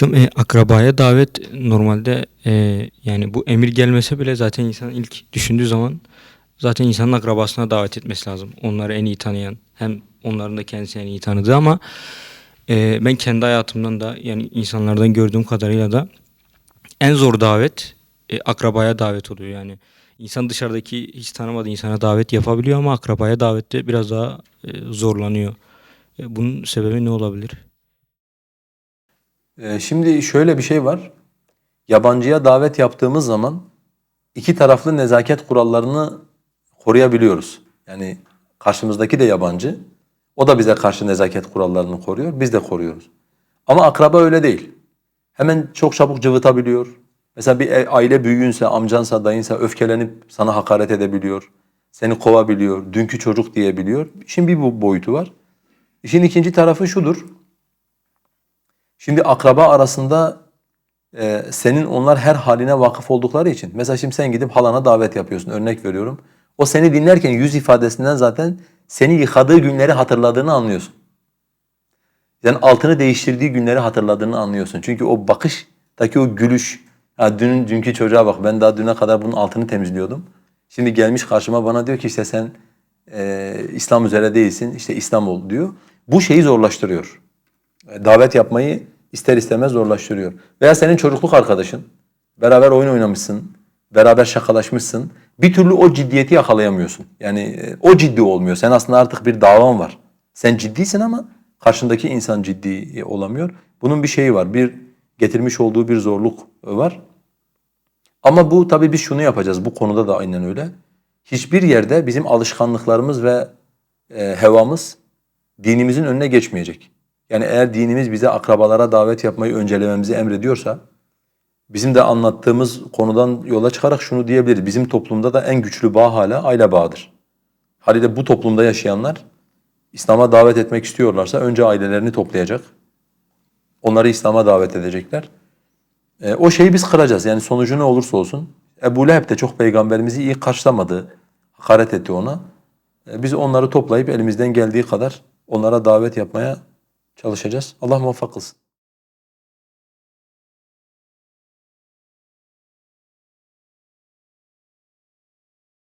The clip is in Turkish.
Hocam e, akrabaya davet normalde e, yani bu emir gelmese bile zaten insan ilk düşündüğü zaman zaten insanın akrabasına davet etmesi lazım. Onları en iyi tanıyan hem onların da kendisini en iyi tanıdığı ama e, ben kendi hayatımdan da yani insanlardan gördüğüm kadarıyla da en zor davet e, akrabaya davet oluyor yani. İnsan dışarıdaki hiç tanımadığı insana davet yapabiliyor ama akrabaya davette biraz daha e, zorlanıyor. E, bunun sebebi ne olabilir? Ee, Şimdi şöyle bir şey var. Yabancıya davet yaptığımız zaman iki taraflı nezaket kurallarını koruyabiliyoruz. Yani karşımızdaki de yabancı. O da bize karşı nezaket kurallarını koruyor. Biz de koruyoruz. Ama akraba öyle değil. Hemen çok çabuk cıvıtabiliyor. Mesela bir e- aile büyüğünse, amcansa, dayınsa öfkelenip sana hakaret edebiliyor. Seni kovabiliyor, dünkü çocuk diyebiliyor. İşin bir bu boyutu var. İşin ikinci tarafı şudur. Şimdi akraba arasında e, senin onlar her haline vakıf oldukları için. Mesela şimdi sen gidip halana davet yapıyorsun örnek veriyorum. O seni dinlerken yüz ifadesinden zaten seni yıkadığı günleri hatırladığını anlıyorsun. Yani altını değiştirdiği günleri hatırladığını anlıyorsun. Çünkü o bakıştaki o gülüş, ya dün dünkü çocuğa bak ben daha düne kadar bunun altını temizliyordum. Şimdi gelmiş karşıma bana diyor ki işte sen e, İslam üzere değilsin, işte İslam ol diyor. Bu şeyi zorlaştırıyor davet yapmayı ister istemez zorlaştırıyor. Veya senin çocukluk arkadaşın, beraber oyun oynamışsın, beraber şakalaşmışsın. Bir türlü o ciddiyeti yakalayamıyorsun. Yani e, o ciddi olmuyor. Sen aslında artık bir davan var. Sen ciddisin ama karşındaki insan ciddi olamıyor. Bunun bir şeyi var. Bir getirmiş olduğu bir zorluk var. Ama bu tabii biz şunu yapacağız. Bu konuda da aynen öyle. Hiçbir yerde bizim alışkanlıklarımız ve e, hevamız dinimizin önüne geçmeyecek. Yani eğer dinimiz bize akrabalara davet yapmayı öncelememizi emrediyorsa bizim de anlattığımız konudan yola çıkarak şunu diyebiliriz. Bizim toplumda da en güçlü bağ hala aile bağıdır. Haliyle bu toplumda yaşayanlar İslam'a davet etmek istiyorlarsa önce ailelerini toplayacak. Onları İslam'a davet edecekler. E, o şeyi biz kıracağız. Yani sonucu ne olursa olsun. Ebu Leheb de çok peygamberimizi iyi karşılamadı. Hakaret etti ona. E, biz onları toplayıp elimizden geldiği kadar onlara davet yapmaya çalışacağız. Allah muvaffak kılsın.